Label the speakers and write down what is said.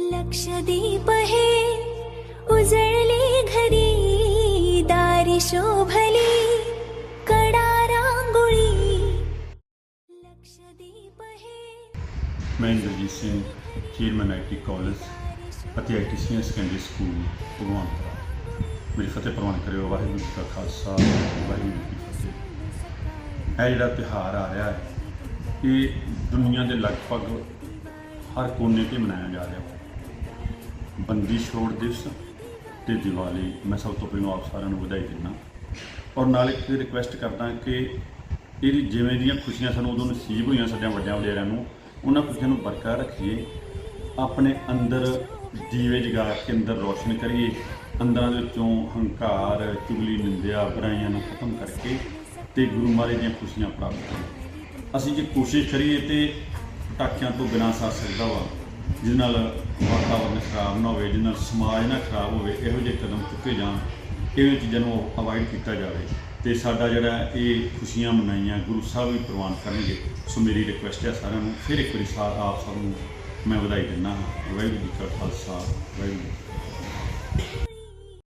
Speaker 1: लक्षदीप हे उजळले घरी दारी शोभली कडा रांगोळी लक्षदीप हे
Speaker 2: ਮੈਂ Inderjit Singh chairman IT college ਅਤੇ IT senior secondary school Bhagwanpura ਮੇਰੀ ਫਤਿਹ ਪ੍ਰਵਾਨ ਕਰਿਓ ਵਾਹਿਗੁਰੂ ਜੀ ਕਾ ਖਾਲਸਾ ਵਾਹਿਗੁਰੂ ਜੀ ਕੀ ਫਤਿਹ ਇਹ ਜਿਹੜਾ ਤਿਉਹਾਰ ਆ ਰਿਹਾ ਹੈ ਇਹ ਦੁਨੀਆ ਦੇ ਲਗਭਗ ਹਰ ਕੋਨੇ ਤੇ ਮਨਾਇਆ ਜਾ ਰਿਹਾ ਹੈ ਬੰਦੀ ਛੋੜ ਦਿਵਸ ਤੇ ਦੀਵਾਲੀ। ਮੈਂ ਸਭ ਤੋਂ ਪਹਿਲਾਂ ਆਪ ਸਾਰਿਆਂ ਨੂੰ ਵਧਾਈ ਦਿੰਦਾ ਔਰ ਨਾਲ ਇੱਕ ਰਿਕੁਐਸਟ ਕਰਦਾ ਕਿ ਇਹਦੀ ਜਿਵੇਂ ਦੀਆਂ ਖੁਸ਼ੀਆਂ ਸਾਨੂੰ ਉਦੋਂ ਨਸੀਬ ਹੋਈਆਂ ਸਾਡੇ ਵੱਡਿਆਂ ਵਡੇਰਿਆਂ ਨੂੰ, ਉਹਨਾਂ ਖੁਸ਼ੀਆਂ ਨੂੰ ਬਰਕਰਾਰ ਰੱਖੀਏ। ਆਪਣੇ ਅੰਦਰ ਦੀਵੇ ਜਗਾ ਕੇ ਅੰਦਰ ਰੋਸ਼ਨ ਕਰੀਏ। ਅੰਦਰਾਂ ਦੇ ਵਿੱਚੋਂ ਹੰਕਾਰ, ਚੁਗਲੀ, ਨਿੰਦਿਆ, ਬੁਰਾਈਆਂ ਨੂੰ ਖਤਮ ਕਰਕੇ ਤੇ ਗੁਰੂ ਮਹਾਰਾਜ ਦੀਆਂ ਖੁਸ਼ੀਆਂ ਪ੍ਰਾਪਤ ਕਰੀਏ। ਅਸੀਂ ਜੇ ਕੋਸ਼ਿਸ਼ ਕਰੀਏ ਤੇ ਪਟਾਕਿਆਂ ਤੋਂ ਬਿਨਾਂ ਸਰ ਸਕਦਾ ਵਾ। ਜਿਹਦੇ ਨਾਲ ਵਾਤਾਵਰਨ ਖਰਾਬ ਨਾ ਹੋਵੇ ਜਿਹਦੇ ਨਾਲ ਸਮਾਜ ਨਾ ਖਰਾਬ ਹੋਵੇ, ਇਹੋ ਜਿਹੇ ਕਦਮ ਚੁੱਕੇ ਜਾਣ ਇਹੋ ਚੀਜ਼ਾਂ ਨੂੰ ਅਵਾਇਡ ਕੀਤਾ ਜਾਵੇ। ਤੇ ਸਾਡਾ ਜਿਹੜਾ ਇਹ ਖੁਸ਼ੀਆਂ ਮਨਾਈਆਂ, ਗੁਰੂ ਸਾਹਿਬ ਵੀ ਪ੍ਰਵਾਨ ਕਰਨਗੇ, ਸੋ ਮੇਰੀ ਰਿਕੁਐਸਟ ਹੈ ਸਾਰਿਆਂ ਨੂੰ, ਫਿਰ ਇੱਕ ਵਾਰੀ ਸਾਰ ਆਪ ਸਭ ਨੂੰ ਮੈਂ ਵਧਾਈ ਦਿੰਦਾ ਹਾਂ। ਵਾਹਿਗੁਰੂ ਜੀ ਕਾ ਖਾਲਸਾ, ਵਾਹਿਗੁਰੂ